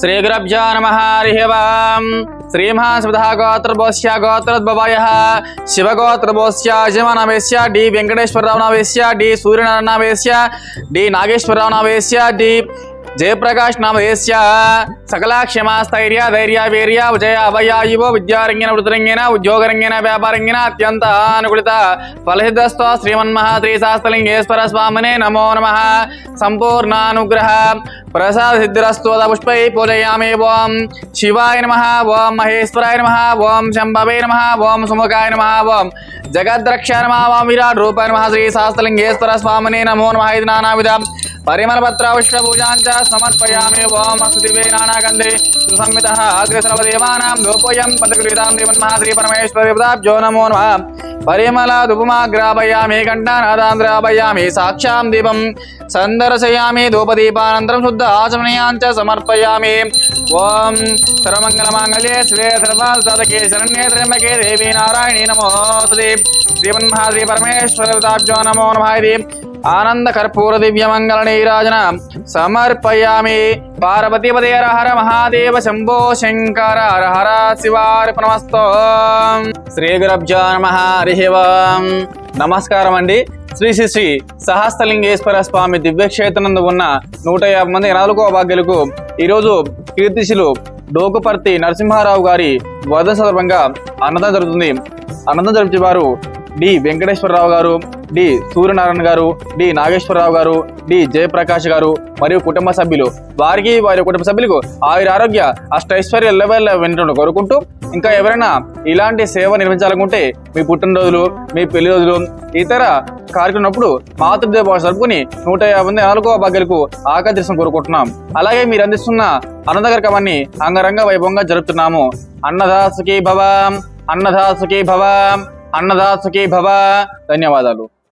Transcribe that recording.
శ్రీగురభ్యో నమ హరి ఓం. శ్రీమహాస్మృత గోత్రభోస్య గోత్రోద్భవాయ శివగోత్రభోస్య అజమనవేశ్య డి వెంకటేశ్వరరావు నవేశ్య డి సూర్యనారాయణ నవేశ్య డి నాగేశ్వరరావు నవేశ్య డి జయప్రకాష్ నామధేస్య సకల క్షమాస్థైర్య ధైర్య వీర్య విజయ అభయాయువో విద్యారంగిన వృతరంగిన ఉద్యోగరంగిన వ్యాపారంగిన అత్యంత అనుకూలిత. ఫలసిద్ధస్తో శ్రీమన్మహా శ్రీశాస్త్రలింగేశ్వర స్వామినే నమో నమ. సంపూర్ణానుగ్రహ. ప్రసాద సిద్ధిరస్తోద పుష్పై పూజయామి ఓం. శివాయ నమ ఓం మహేశ్వరాయ నమ ఓం శంభవే నమ ఓం సుముఖాయ నమ ఓం జగద్రక్ష నమ ఓం విరాట్ రూపాయ నమ శ్రీ శాస్త్రలింగేశ్వర స్వామినే నమో నమ ఇది నానావిధ. परिमलपत्रावृष्ट पूजाञ्च समर्पयामि वामसुदिवे नानागन्धे सुसंमितः लोकोऽयं पदकृतां नमो नमः। परिमलादुपमाग्रापयामि घण्टानादान्द्रापयामि साक्षां दीपं सन्दर्शयामि, धूपदीपानन्तरं शुद्ध आचमनीयाञ्च समर्पयामि। ॐ सर्वमङ्गलमाङ्गल्ये श्रे सर्वासाधके शरण्ये त्र्यम्बके देवी नारायणी नमो नमः इति ఆనంద కర్పూర దివ్య మంగళ నీరాజన సమర్పయామి. పార్వతీ పదే హర మహాదేవ శంభో శంకర హర హర శివార్పణమస్తో శ్రీ గురబ్జో నమ హరివం నమస్కారం అండి శ్రీ శ్రీ శ్రీ సహస్తలింగేశ్వర స్వామి దివ్యక్షేత్రనందు ఉన్న నూట యాభై మంది నాలుగో భాగ్యులకు ఈరోజు కీర్తిశిలు డోకుపర్తి నరసింహారావు గారి వరద సందర్భంగా అన్నదానం జరుగుతుంది. అన్నదానం జరిపే వారు డి వెంకటేశ్వరరావు గారు డి సూర్యనారాయణ గారు డి నాగేశ్వరరావు గారు డి జయప్రకాష్ గారు మరియు కుటుంబ సభ్యులు. వారికి వారి కుటుంబ సభ్యులకు ఆయుర ఆరోగ్య అష్టైశ్వర్య లెవెల్ వెంటనే కోరుకుంటూ ఇంకా ఎవరైనా ఇలాంటి సేవ నిర్మించాలనుకుంటే మీ పుట్టినరోజులు మీ పెళ్ళి రోజులు ఇతర కార్యక్రమప్పుడు మాతృదేవ భాష జరుపుకుని నూట యాభై మంది నాలుగో భాగ్యులకు ఆకర్షణ కోరుకుంటున్నాం. అలాగే మీరు అందిస్తున్న అన్నదగరకమాన్ని అంగరంగ వైభవంగా జరుపుతున్నాము. అన్నదాసుకి భవ అన్నదాసుకి భవ అన్నదాసుకి భవ ధన్యవాదాలు.